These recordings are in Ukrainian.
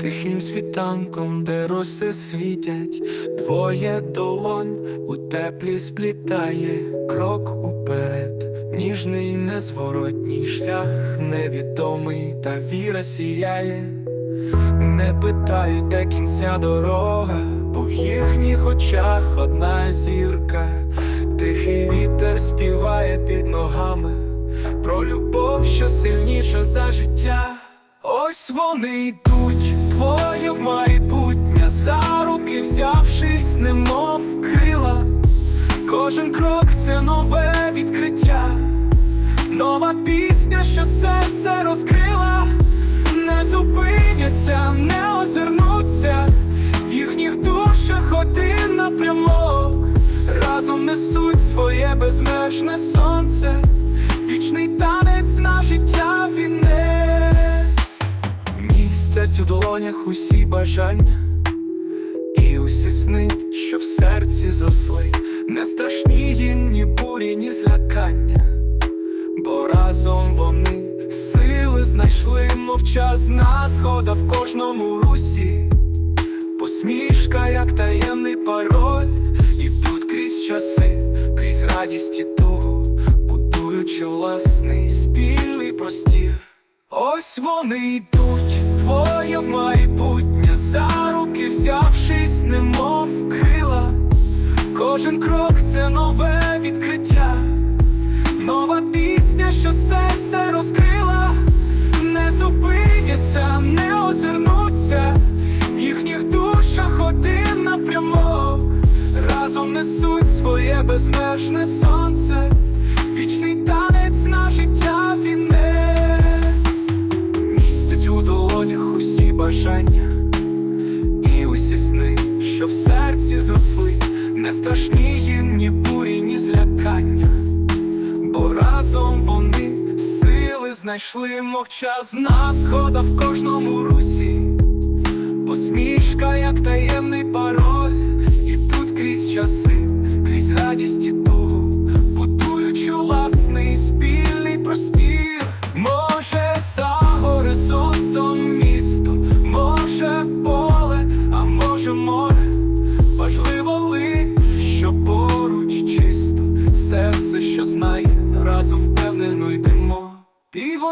тихим світанком, де роси світять, твоє долонь у теплі сплітає крок уперед, ніжний незворотній шлях, невідомий, та віра сіяє. Не питають, де кінця дорога, бо в їхніх очах одна зірка, тихий вітер співає під ногами про любов, що сильніша за життя. Ось вони йдуть, твоє в майбутнє, за руки взявшись, немов крила. Кожен крок це нове відкриття, нова пісня, що серце розкрила, не зупиняться, не озирнуться, в їхніх душах один напрямок, разом несуть своє безмежне сонце, долонях усі бажання. І усі сни, що в серці зросли, не страшні їм ні бурі, ні злякання, бо разом вони сили знайшли, мовчазна згода в кожному русі, посмішка, як таємний пароль, і тут крізь часи, крізь радість і тугу, будуючи власний спільний простір. Ось вони йдуть, твоє в майбутнє, за руки взявшись, немов крила. Кожен крок це нове відкриття, нова пісня, що серце розкрила, не зупиняться, не озирнуться, в їхніх душах один напрямок, разом несуть своє безмежне сонце, вічний що в серці зросли, не страшні їм ні бурі, ні злякання, бо разом вони сили знайшли, мовчазна згода в кожному русі, посмішка, як таємний пароль, і тут крізь часи, крізь радість і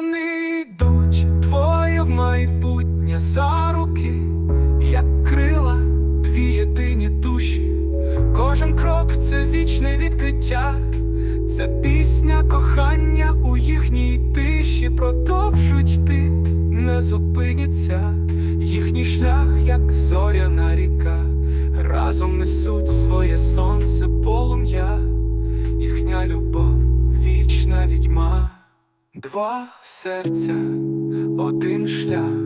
вони йдуть, твоє в майбутнє за руки, як крила, дві єдині душі. Кожен крок це вічне відкриття, це пісня кохання у їхній тиші. Продовжують йти, не зупиняться, їхній шлях, як зоряна два серця, один шлях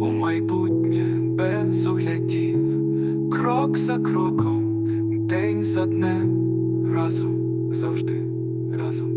у майбутнє без оглядів, крок за кроком, день за днем, разом завжди, разом.